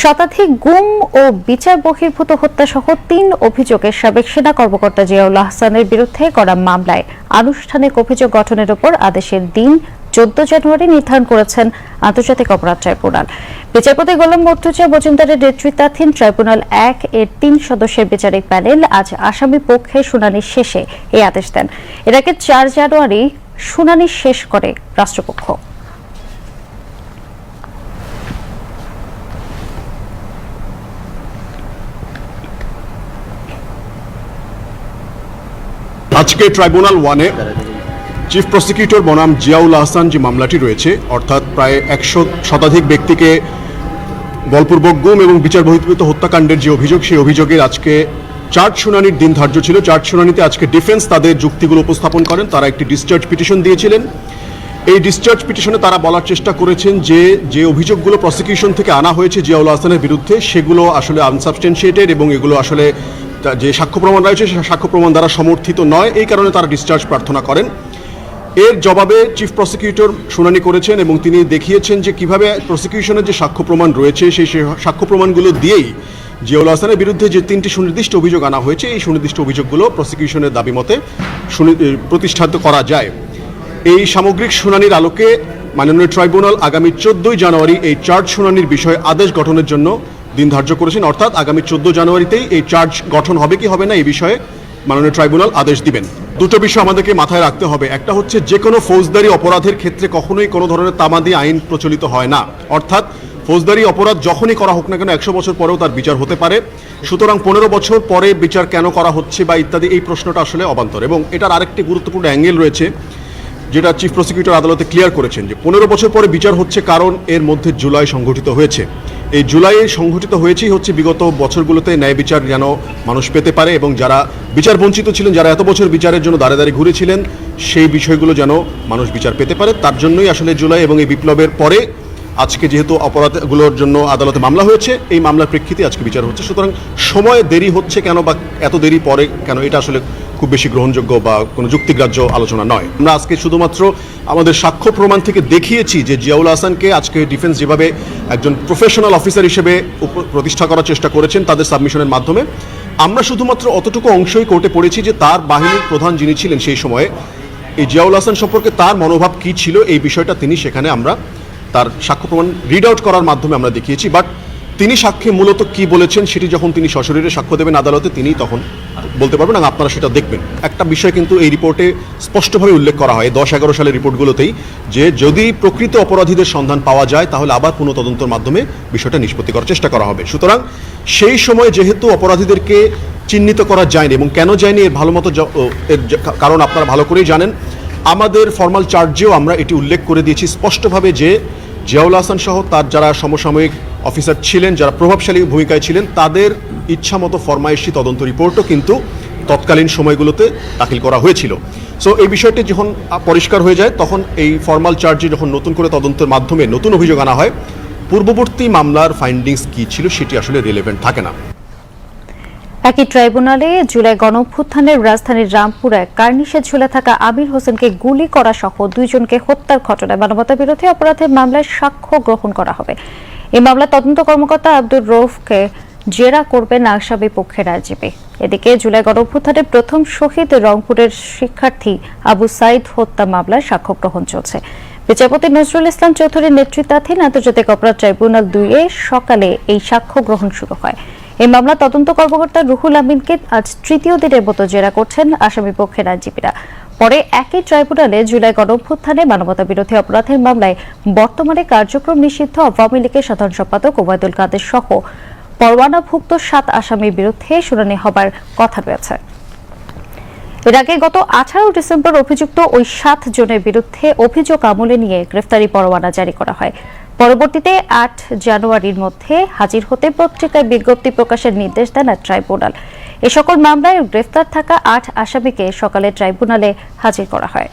শতাধিক গুম ও বিচার বহির্ভূত হত্যা সহ তিন অভিযোগে সাবেক সেনা কর্মকর্তা জিয়াউল আহসানের বিরুদ্ধে করা মামলায় আনুষ্ঠানিক অভিযোগ গঠনের উপর আদেশের দিন চোদ্দ জানুয়ারি নির্ধারণ করেছেন আন্তর্জাতিক অপরাধ ট্রাইব্যুনাল। বিচারপতি গোলাম মর্তুজা মজুমদারের নেতৃত্বাধীন ট্রাইব্যুনাল এক এর তিন সদস্যের বিচারিক প্যানেল আজ আসামি পক্ষে শুনানি শেষে এই আদেশ দেন। এর আগে চার জানুয়ারি শুনানি শেষ করে রাষ্ট্রপক্ষ। আজকে ট্রাইব্যুনাল ওয়ানে চিফ প্রসিকিউটর বনাম জিয়াউল আহসান যে মামলাটি রয়েছে, অর্থাৎ প্রায় একশো শতাধিক ব্যক্তিকে বলপূর্বক গুম এবং বিচার বহির্ভূত হত্যাকাণ্ডের যে অভিযোগ, সেই অভিযোগের আজকে চার্জ শুনানির দিন ধার্য ছিল। চার্জ শুনানিতে আজকে ডিফেন্স তাদের যুক্তিগুলো উপস্থাপন করেন। তারা একটি ডিসচার্জ পিটিশন দিয়েছিলেন। এই ডিসচার্জ পিটিশনে তারা বলার চেষ্টা করেছেন যে যে অভিযোগগুলো প্রসিকিউশন থেকে আনা হয়েছে জিয়াউল আহসানের বিরুদ্ধে, সেগুলো আসলে আনসাবস্টেন্সিয়েটেড এবং এগুলো আসলে যে সাক্ষ্য প্রমাণ রয়েছে, সে সাক্ষ্য প্রমাণ দ্বারা সমর্থিত নয়। এই কারণে তারা ডিসচার্জ প্রার্থনা করেন। এর জবাবে চিফ প্রসিকিউটর শুনানি করেছেন এবং তিনি দেখিয়েছেন যে কীভাবে প্রসিকিউশনের যে সাক্ষ্য প্রমাণ রয়েছে, সেই সাক্ষ্য প্রমাণগুলো দিয়েই জিয়াউল হাসানের বিরুদ্ধে যে তিনটি সুনির্দিষ্ট অভিযোগ আনা হয়েছে, এই সুনির্দিষ্ট অভিযোগগুলো প্রসিকিউশনের দাবি মতে প্রতিষ্ঠিত করা যায়। এই সামগ্রিক শুনানির আলোকে মাননীয় ট্রাইব্যুনাল আগামী চোদ্দই জানুয়ারি এই চার্জ শুনানির বিষয়ে আদেশ গঠনের জন্য দিন ধার্য করেছেন। অর্থাৎ আগামী চোদ্দ জানুয়ারিতেই এই চার্জ গঠন হবে কি হবে না এই বিষয়ে মাননীয় ট্রাইব্যুনাল আদেশ দিবেন। দুটো বিষয় আমাদেরকে মাথায় রাখতে হবে। একটা হচ্ছে যে কোনো ফৌজদারি অপরাধের ক্ষেত্রে কখনোই কোনো ধরনের তামাদি আইন প্রচলিত হয় না। অর্থাৎ ফৌজদারি অপরাধ যখনই করা হোক না কেন একশো বছর পরেও তার বিচার হতে পারে। সুতরাং পনেরো বছর পরে বিচার কেন করা হচ্ছে বা ইত্যাদি এই প্রশ্নটা আসলে অবান্তর। এবং এটার আরেকটি গুরুত্বপূর্ণ অ্যাঙ্গেল রয়েছে, যেটা চিফ প্রসিকিউটর আদালতে ক্লিয়ার করেছেন যে পনেরো বছর পরে বিচার হচ্ছে কারণ এর মধ্যে জুলাই সংঘটিত হয়েছে। এই জুলাইয়ে সংঘটিত হয়েছেই হচ্ছে বিগত বছরগুলোতে ন্যায় বিচার যেন মানুষ পেতে পারে এবং যারা বিচার বঞ্চিত ছিলেন, যারা এত বছর বিচারের জন্য দাঁড়ে দাঁড়িয়ে ঘুরেছিলেন, সেই বিষয়গুলো যেন মানুষ বিচার পেতে পারে। তার জন্যই আসলে জুলাই এবং এই বিপ্লবের পরে আজকে যেহেতু অপরাধগুলোর জন্য আদালতে মামলা হয়েছে, এই মামলার প্রেক্ষিতে আজকে বিচার হচ্ছে। সুতরাং সময় দেরি হচ্ছে কেন বা এত দেরি পরে কেন, এটা আসলে খুব বেশি গ্রহণযোগ্য বা কোনো যুক্তিগ্রাহ্য আলোচনা নয়। আমরা আজকে শুধুমাত্র আমাদের সাক্ষ্য প্রমাণ থেকে দেখিয়েছি যে জিয়াউল হাসানকে আজকে ডিফেন্স যেভাবে একজন প্রফেশনাল অফিসার হিসেবে প্রতিষ্ঠা করার চেষ্টা করেছেন তাদের সাবমিশনের মাধ্যমে, আমরা শুধুমাত্র অতটুকু অংশই কোর্টে পড়েছি যে তার বাহিনীর প্রধান যিনি ছিলেন সেই সময়ে, এই জিয়াউল হাসান সম্পর্কে তার মনোভাব কী ছিল, এই বিষয়টা তিনি সেখানে আমরা তার সাক্ষ্য প্রমাণ রিড আউট করার মাধ্যমে আমরা দেখিয়েছি। বাট তিনি সাক্ষ্যে মূলত কি বলেছেন সেটি যখন তিনি সশরীরে সাক্ষ্য দেবেন আদালতে, তিনি তখন বলতে পারবেন আর আপনারা সেটা দেখবেন। একটা বিষয় কিন্তু এই রিপোর্টে স্পষ্টভাবে উল্লেখ করা হয় দশ এগারো সালের রিপোর্টগুলোতেই, যে যদি প্রকৃত অপরাধীদের সন্ধান পাওয়া যায়, তাহলে আবার পুনঃ তদন্তর মাধ্যমে বিষয়টা নিষ্পত্তি করার চেষ্টা করা হবে। সুতরাং সেই সময় যেহেতু অপরাধীদেরকে চিহ্নিত করা যায়নি এবং কেন যায়নি এর ভালো মতো এর কারণ আপনারা ভালো করেই জানেন, আমাদের ফর্মাল চার্জেও আমরা এটি উল্লেখ করে দিয়েছি স্পষ্টভাবে যে জিয়াউল হাসান সহ তার যারা সমসাময়িক অফিসার ছিলেন, যারা প্রভাবশালী ভূমিকায় ছিলেন, তাদের ইচ্ছামতো ফরমাইশি তদন্ত রিপোর্টও কিন্তু তৎকালীন সময়গুলোতে দাখিল করা হয়েছিল। সো এই বিষয়টি যখন পরিষ্কার হয়ে যায়, তখন এই ফর্মাল চার্জে যখন নতুন করে তদন্তের মাধ্যমে নতুন অভিযোগ আনা হয়, পূর্ববর্তী মামলার ফাইন্ডিংস কী ছিল সেটি আসলে রিলেভেন্ট থাকে না। একই ট্রাইব্যুনালে জুলাই গণঅভ্যুত্থানের রাজধানীর রামপুরে কার্নিশে ঝুলে থাকা আমির হোসেনকে গুলি করা সহ দুইজনকে হত্যার ঘটনায় মানবতা বিরোধী অপরাধের মামলায় সাক্ষ্য গ্রহণ করা হবে। এই মামলার তদন্ত কর্মকর্তা আব্দুর রৌফকে জেরা করবেন আসামি পক্ষের আইনজীবী। এদিকে জুলাই গণঅভ্যুত্থানের প্রথম শহীদ রংপুরের শিক্ষার্থী আবু সাইদ হত্যা মামলায় সাক্ষ্য গ্রহণ চলছে। বিচারপতি নজরুল ইসলাম চৌধুরীর নেতৃত্বাধীন আন্তর্জাতিক অপরাধ ট্রাইব্যুনাল দুইয়ে সকালে এই সাক্ষ্য গ্রহণ শুরু হয়। এই মামলা তদন্ত কর্মকর্তা রুহুল আমিনকে আজ তৃতীয় দিনের মতো জেরা করছেন আসামি পক্ষের আইনজীবীরা। পরে একই ট্রাইব্যুনালে জুলাই গণঅভ্যুত্থানে মানবতা বিরোধী অপরাধের মামলায় বর্তমানে কার্যক্রম নিষিদ্ধ আওয়ামী লীগের সাধারণ সম্পাদক ওবায়দুল কাদের সহ। পরোয়ানাভুক্ত সাত আসামির বিরুদ্ধে শুনানি হবার কথা রয়েছে। এর আগে গত আঠারো ডিসেম্বর অভিযুক্ত ওই সাত জনের বিরুদ্ধে অভিযোগ আমলে নিয়ে গ্রেফতারি পরোয়ানা জারি করা হয়। পরবর্তীতে আট জানুয়ারির মধ্যে হাজির হতে পত্রিকায় বিজ্ঞপ্তি প্রকাশের নির্দেশ দেন ট্রাইব্যুনাল। এ সকল মামলায় গ্রেফতার থাকা আট আসামিকে সকালে ট্রাইব্যুনালে হাজির করা হয়।